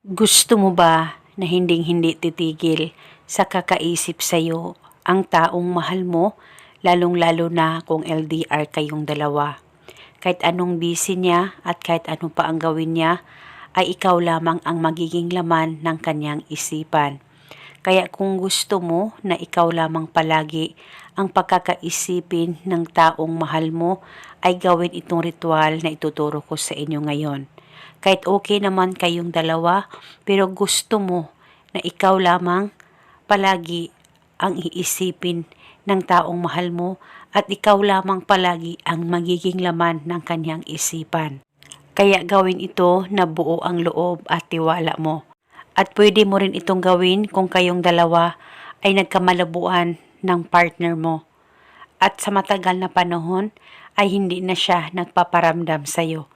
Gusto mo ba na hinding-hindi titigil sa kakaisip sa'yo ang taong mahal mo, lalong-lalo na kung LDR kayong dalawa? Kahit anong busy niya at kahit ano pa ang gawin niya, ay ikaw lamang ang magiging laman ng kanyang isipan. Kaya kung gusto mo na ikaw lamang palagi ang pagkakaisipin ng taong mahal mo, ay gawin itong ritual na ituturo ko sa inyo ngayon. Kahit okay naman kayong dalawa, pero gusto mo na ikaw lamang palagi ang iisipin ng taong mahal mo at ikaw lamang palagi ang magiging laman ng kanyang isipan. Kaya gawin ito na buo ang loob at tiwala mo. At pwede mo rin itong gawin kung kayong dalawa ay nagkamalabuan ng partner mo. At sa matagal na panahon ay hindi na siya nagpaparamdam sa'yo.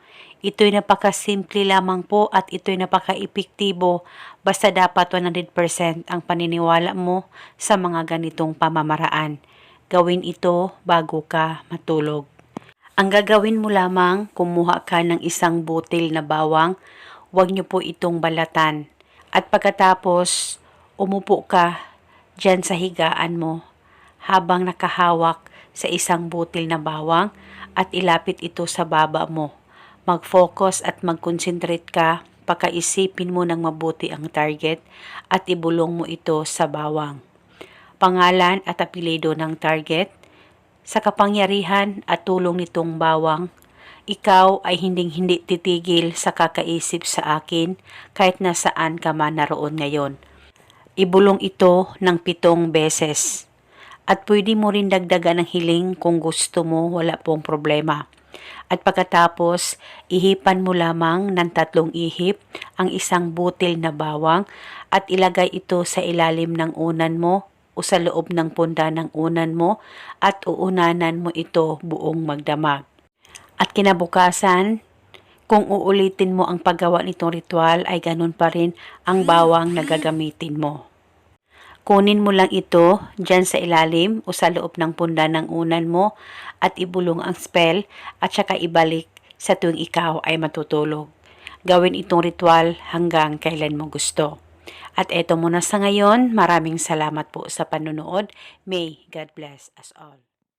Ito'y napakasimple lamang po at ito'y napaka-epektibo basta dapat 100% ang paniniwala mo sa mga ganitong pamamaraan. Gawin ito bago ka matulog. Ang gagawin mo lamang, kumuha ka ng isang butil na bawang, huwag niyo po itong balatan. At pagkatapos, umupo ka dyan sa higaan mo habang nakahawak sa isang butil na bawang at ilapit ito sa baba mo. Mag-focus at mag-concentrate ka, pakaisipin mo ng mabuti ang target at ibulong mo ito sa bawang. Pangalan at apelido ng target, sa kapangyarihan at tulong nitong bawang, ikaw ay hinding-hindi titigil sa kakaisip sa akin kahit nasaan ka man naroon ngayon. Ibulong ito ng pitong beses. At pwede mo rin dagdagan ng hiling kung gusto mo, wala pong problema. At pagkatapos, ihipan mo lamang ng tatlong ihip ang isang butil na bawang at ilagay ito sa ilalim ng unan mo o sa loob ng punda ng unan mo at uunanan mo ito buong magdamag. At kinabukasan, kung uulitin mo ang paggawa nitong ritual ay ganun pa rin ang bawang na gagamitin mo. Kunin mo lang ito dyan sa ilalim o sa loob ng punda ng unan mo at ibulong ang spell at saka ibalik sa tuwing ikaw ay matutulog. Gawin itong ritual hanggang kailan mo gusto. At eto muna sa ngayon, maraming salamat po sa panunood. May God bless us all.